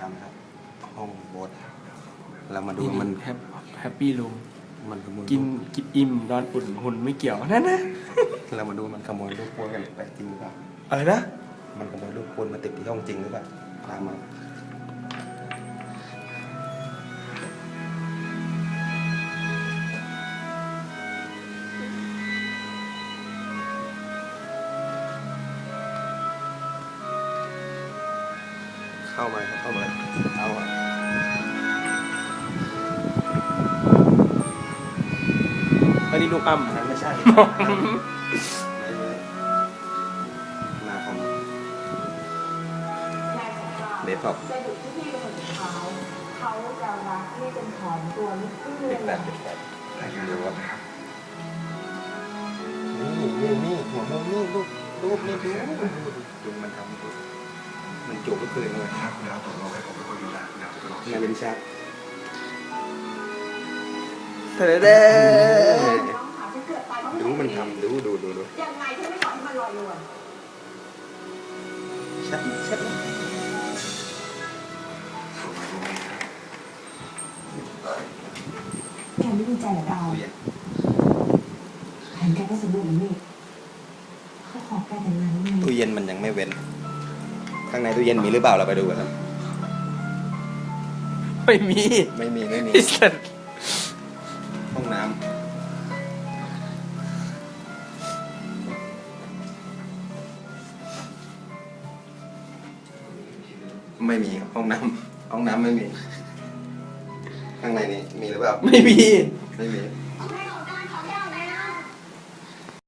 ทำครับห้องโบสเรามาดูนี่มันแฮปแฮปปี้รูมมันขโมยกินกินอิ่มนอนอุ่นหุ่นไม่เกี่ยวนั่นนะเรามาดูมันขโมยลูกปูนกันไปจริงหรือเปล่าอะไรนะมันขโมยลูกปูนมาติดที่ห้องจริงหรือเปล่าตามมา เข้ามาครับเข้ามาเอาอะอันนี้ลูกอ้ำอันนั้นไม่ใช่มาของเบสท็อปจะอยู่ที่พี่เป็นคนสุดท้ายเขาจะรักที่เป็นถอนตัวลูกครึ่งเลปิยดแปดปิดแปดดูว่านี่นี่นี่หัวมุมนี่รูปรูปนี่ดูดูมันทำดู มันจูบก็คืนเลยถ้าคุณดาวตกลงให้ผมเป็นคนดูแลคุณดาวจะไปลองงานเป็นชักเธอเด้น้องขาฉันเกิดไปเพราะดูมันทำดูดูดูดูยังไงเธอไม่ปล่อยให้มันลอยนวลชัดชัดนะส่งมาตรงนี้ครับแกไม่ดีใจเหรอดาวตู้เย็นแผนแกก็สมบูรณ์แล้วนี่เขาขอแกแต่งงานแล้วไงตู้เย็นมันยังไม่เว้น ข้างในตู้เย็นมีหรือเปล่าเราไปดูกันครับ ไม่มีไม่มีไม่มีไอ้สัตว์ห้องน้ำไม่มีครับห้องน้ำห้องน้ำไม่มี ข้างในนี่มีหรือเปล่าไม่มี ไม่มี